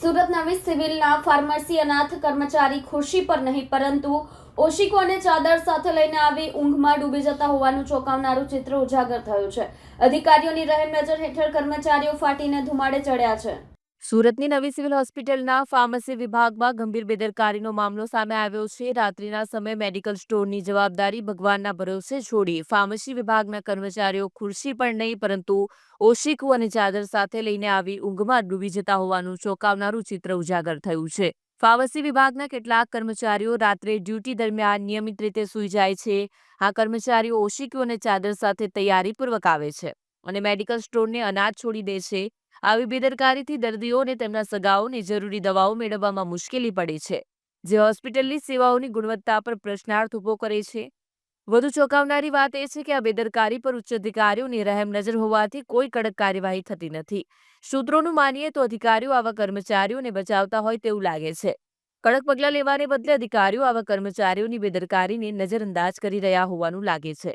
સુરત નવી સિવિલના ફાર્મસી અનાથ કર્મચારી ખુરશી પર નહીં, પરંતુ ઓશિકો અને ચાદર સાથે લઈને આવી ઊંઘમાં ડૂબી જતા હોવાનું ચોંકાવનારું ચિત્ર ઉજાગર થયું છે. અધિકારીઓની રહેમ નજર હેઠળ કર્મચારીઓ ફાટીને ધુમાડે ચડ્યા છે. સુરતની નવી સિવિલ હોસ્પિટલના ફાર્મસી વિભાગમાં ગંભીર બેદરકારીનો મામલો સામે આવ્યો છે. રાત્રિના સમયે મેડિકલ સ્ટોરની જવાબદારી ભગવાનના ભરોસે છોડી ફાર્મસી વિભાગના કર્મચારીઓ ખુરશી પણ નહીં, પરંતુ ઓશિકુ અને ચાદર સાથે લઈને આવી ઊંઘમાં ડૂબી જતા હોવાનું ચોંકાવનારું ચિત્ર ઉજાગર થયું છે. ફાર્મસી વિભાગના કેટલાક કર્મચારીઓ રાત્રે ડ્યુટી દરમિયાન નિયમિત રીતે સૂઈ જાય છે. આ કર્મચારીઓ ઓશીકુ અને ચાદર સાથે તૈયારીપૂર્વક આવે છે અને મેડિકલ સ્ટોરને અનાજ છોડી દે છે. આવી બેદરકારીથી દર્દીઓને તેમના સગાઓને જરૂરી દવાઓ મેળવવામાં મુશ્કેલી પડે છે, જે હોસ્પિટલની સેવાઓની ગુણવત્તા પર પ્રશ્નાર્થ ઊભો કરે છે. વધુ ચોંકાવનારી વાત એ છે કે આ બેદરકારી પર ઉચ્ચ અધિકારીઓની રહેમ નજર હોવાથી કોઈ કડક કાર્યવાહી થતી નથી. સૂત્રોનું માનીએ તો અધિકારીઓ આવા કર્મચારીઓને બચાવતા હોય તેવું લાગે છે. કડક પગલાં લેવાને બદલે અધિકારીઓ આવા કર્મચારીઓની બેદરકારીને નજરઅંદાજ કરી રહ્યા હોવાનું લાગે છે.